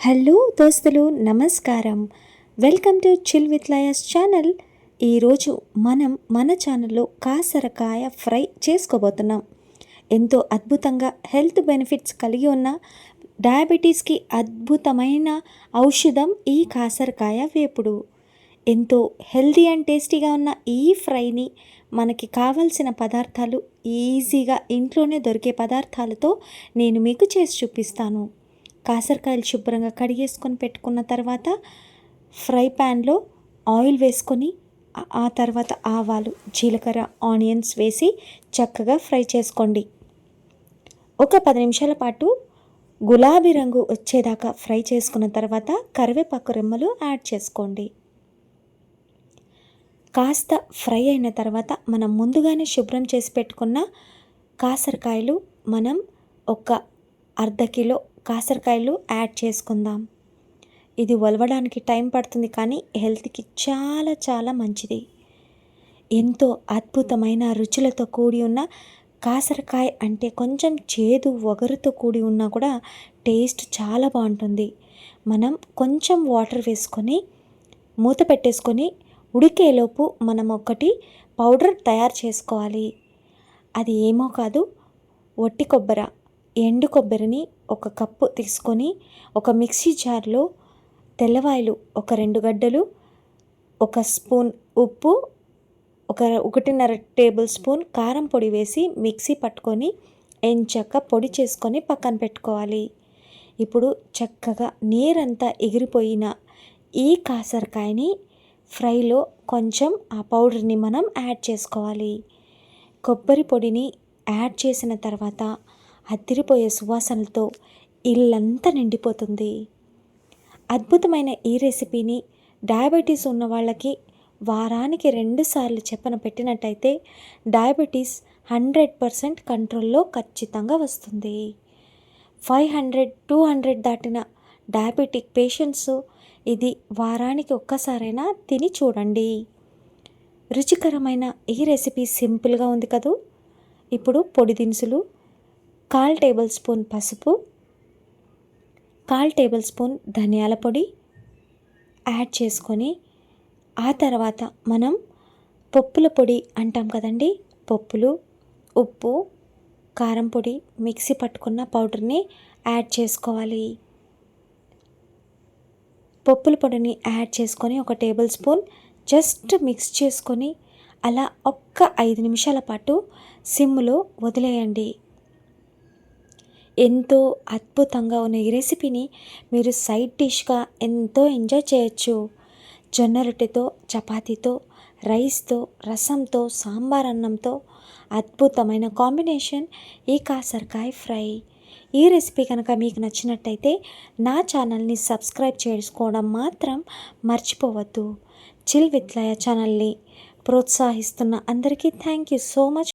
Hello దోస్తులు నమస్కారం. Welcome to chill with లయస్ ఛానల్. ఈరోజు మనం మన ఛానల్లో కాసరకాయ ఫ్రై చేసుకోబోతున్నాం. ఎంతో అద్భుతంగా హెల్త్ బెనిఫిట్స్ కలిగి ఉన్న డయాబెటీస్కి అద్భుతమైన ఔషధం ఈ కాసరకాయ వేపుడు. ఎంతో హెల్దీ అండ్ టేస్టీగా ఉన్న ఈ ఫ్రైని మనకి కావలసిన పదార్థాలు ఈజీగా ఇంట్లోనే దొరికే పదార్థాలతో నేను మీకు చేసి చూపిస్తాను. కాసరకాయలు శుభ్రంగా కడిగేసుకొని పెట్టుకున్న తర్వాత ఫ్రై ప్యాన్లో ఆయిల్ వేసుకొని ఆ- తర్వాత ఆవాలు జీలకర్ర ఆనియన్స్ వేసి చక్కగా ఫ్రై చేసుకోండి. ఒక పది నిమిషాల పాటు గులాబీ రంగు వచ్చేదాకా ఫ్రై చేసుకున్న తర్వాత కరివేపాకు రెమ్మలు యాడ్ చేసుకోండి. కాస్త ఫ్రై అయిన తర్వాత మనం ముందుగానే శుభ్రం చేసి పెట్టుకున్న కాసరకాయలు మనం ఒక అర్ధ కిలో కాసరకాయలు యాడ్ చేసుకుందాం. ఇది ఒలవడానికి టైం పడుతుంది కానీ హెల్త్కి చాలా చాలా మంచిది. ఎంతో అద్భుతమైన రుచులతో కూడి ఉన్న కాసరకాయ అంటే కొంచెం చేదు ఒగరుతో కూడి ఉన్నా కూడా టేస్ట్ చాలా బాగుంటుంది. మనం కొంచెం వాటర్ వేసుకొని మూత పెట్టేసుకొని ఉడికేలోపు మనం ఒకటి పౌడర్ తయారు చేసుకోవాలి. అది ఏమో కాదు ఒట్టి కొబ్బర ఎండు కొబ్బరిని ఒక కప్పు తీసుకొని ఒక మిక్సీ జార్లో తెల్లవాయలు ఒక రెండు గడ్డలు ఒక స్పూన్ ఉప్పు ఒక ఒకటిన్నర టేబుల్ స్పూన్ కారం పొడి వేసి మిక్సీ పట్టుకొని ఎంచక్క పొడి చేసుకొని పక్కన పెట్టుకోవాలి. ఇప్పుడు చక్కగా నీరంతా ఎగిరిపోయిన ఈ కాసరకాయని ఫ్రైలో కొంచెం ఆ పౌడర్ని మనం యాడ్ చేసుకోవాలి. కొబ్బరి పొడిని యాడ్ చేసిన తర్వాత అద్దిరిపోయే సువాసనలతో ఇల్లంతా నిండిపోతుంది. అద్భుతమైన ఈ రెసిపీని డయాబెటీస్ ఉన్న వాళ్ళకి వారానికి రెండుసార్లు చెప్పన పెట్టినట్టయితే డయాబెటీస్ హండ్రెడ్ పర్సెంట్ కంట్రోల్లో ఖచ్చితంగా వస్తుంది. ఫైవ్ హండ్రెడ్ టూ హండ్రెడ్ దాటిన డయాబెటిక్ పేషెంట్స్ ఇది వారానికి ఒక్కసారైనా తిని చూడండి. రుచికరమైన ఈ రెసిపీ సింపుల్గా ఉంది కదూ? ఇప్పుడు పొడి దినుసులు కాల్ టేబుల్ స్పూన్ పసుపు కాల్ టేబుల్ స్పూన్ ధనియాల పొడి యాడ్ చేసుకొని ఆ తర్వాత మనం పప్పుల పొడి అంటాం కదండి పప్పులు ఉప్పు కారం పొడి మిక్సీ పట్టుకున్న పౌడర్ని యాడ్ చేసుకోవాలి. పప్పుల పొడిని యాడ్ చేసుకొని ఒక టేబుల్ స్పూన్ జస్ట్ మిక్స్ చేసుకొని అలా ఒక్క ఐదు నిమిషాల పాటు సిమ్లో వదిలేయండి. ఎంతో అద్భుతంగా ఉన్న ఈ రెసిపీని మీరు సైడ్ డిష్గా ఎంతో ఎంజాయ్ చేయొచ్చు. జొన్న రొట్టెతో చపాతీతో రైస్తో రసంతో సాంబార్ అన్నంతో అద్భుతమైన కాంబినేషన్ ఈ కాసరకాయ ఫ్రై. ఈ రెసిపీ కనుక మీకు నచ్చినట్టయితే నా ఛానల్ని సబ్స్క్రైబ్ చేసుకోవడం మాత్రం మర్చిపోవద్దు. చిల్ విత్లయ ఛానల్ని ప్రోత్సహిస్తున్న అందరికీ థ్యాంక్ యూ సో మచ్.